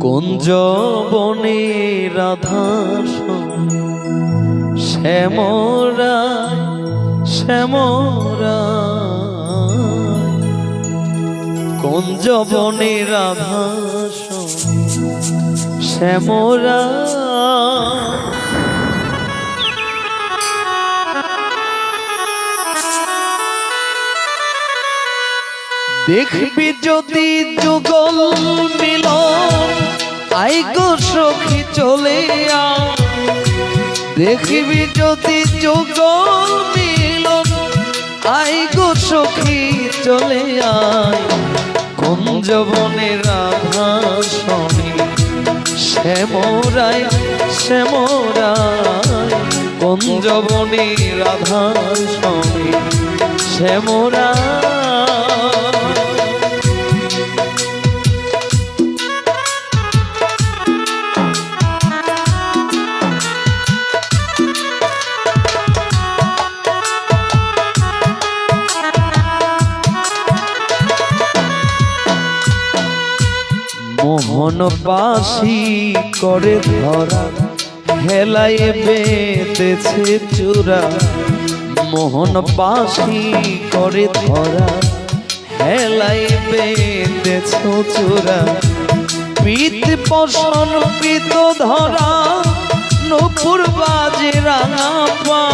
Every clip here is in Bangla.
কুঞ্জ বনে রাধা শ্যামরা শ্যামরা কুঞ্জ বনে রাধা শ্যামরা দেখবি যদি যুগল মিলন, আই গো সখী চলে আ দেখবি যদি যুগল মিলন, আই গো সখী চলে আয়। কুঞ্জ বনে রাধা শনি শ্যামরায় শ্যামরায় কুঞ্জ বনে রাধা শনি শ্যামরায় মোহন পাশি করে ধরা, হেলায় বেঁধেছে চূড়া। মোহন পাশি করে ধরা, হেলায় বেঁধেছ চূড়া। পিত পশন পিত ধরা, নপুর বাজে রাঙা পা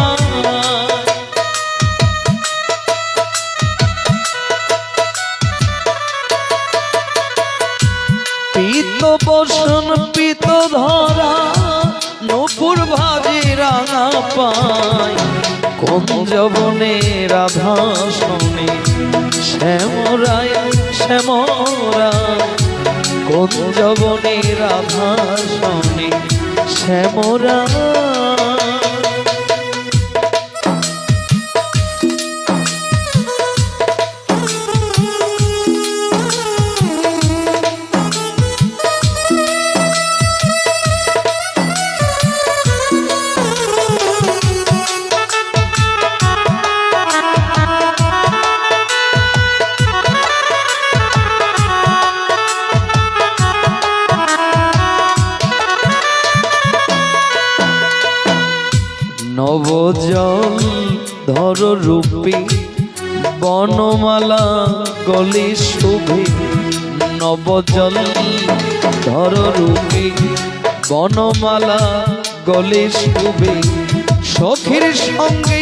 নপুর ভাজি রাঙা পায়। কোন জবনে রাধা শনি, শ্যামরায় শ্যামরায়। কোন জবনে রাধা শনি, শ্যামরায়। নবজল ধর রূপী বনমালা গলি শুভে নবজল ধর রূপী বনমালা গলি শুভে সখীর সঙ্গে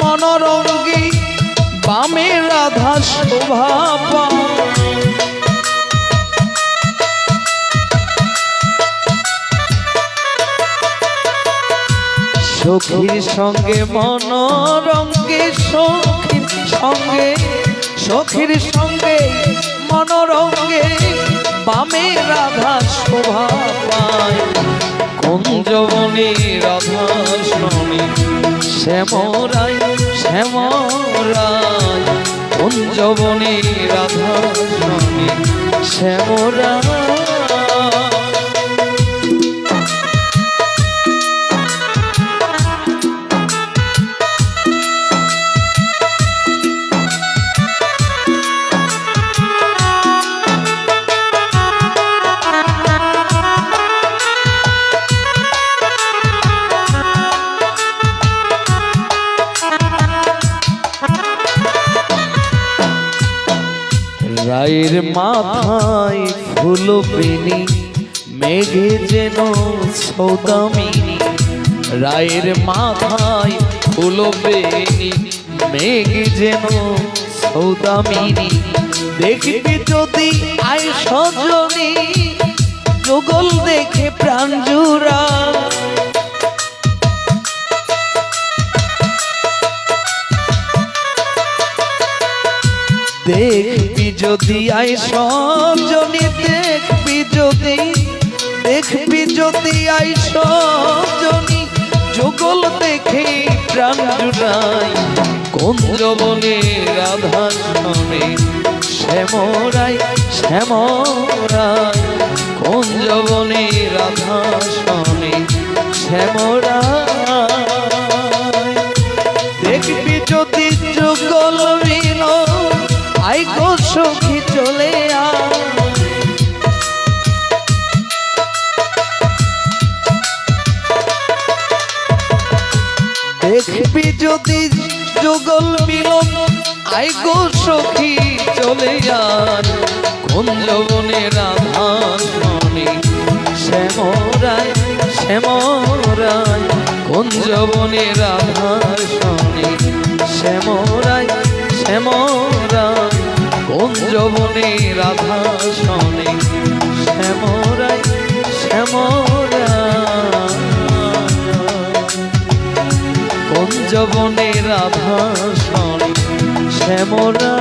মনোরঙ্গী বামে রাধা শোভা পায়। সখীর সঙ্গে মনোরঙ্গে সখীর সঙ্গে সখীর সঙ্গে মনোরঙ্গে বামে রাধা শোভা পায়। কুঞ্জবনী রাধা শনি, শ্যামরায় শ্যামরায়। কুঞ্জবনী রাধা শনি, শ্যামরায়। রায়ের মাথায় ফুল বেনি, মেঘে যেন সৌদামিনী রায়ের মাথায় ফুল বেনি, মেঘে যেন সৌদামিনী দেখবি যদি আয় সজনী, যুগল দেখে প্রাণ জুড়া। দেখবি যদি আই সজনী দেখবি যদি দেখবি যদি আই সজনী যুগল দেখে প্রাণ জুড়াই। কুঞ্জ বনে রাধা শনে শ্যামরাই শ্যামরাই কুঞ্জ বনে রাধা শনে শ্যামরাই দেখবি যদি যুগল মিলন আই গো সখী, চলে যান। কোন যবনে রাধা শনি শ্যামরায় শ্যামরায়, কোন যবনে রাধা শনি শ্যামরায় শ্যামরায়, কোন যবনে রাধা শনি শ্যামরায় শ্যামরায় যবনের আভাষণ শ্যামরা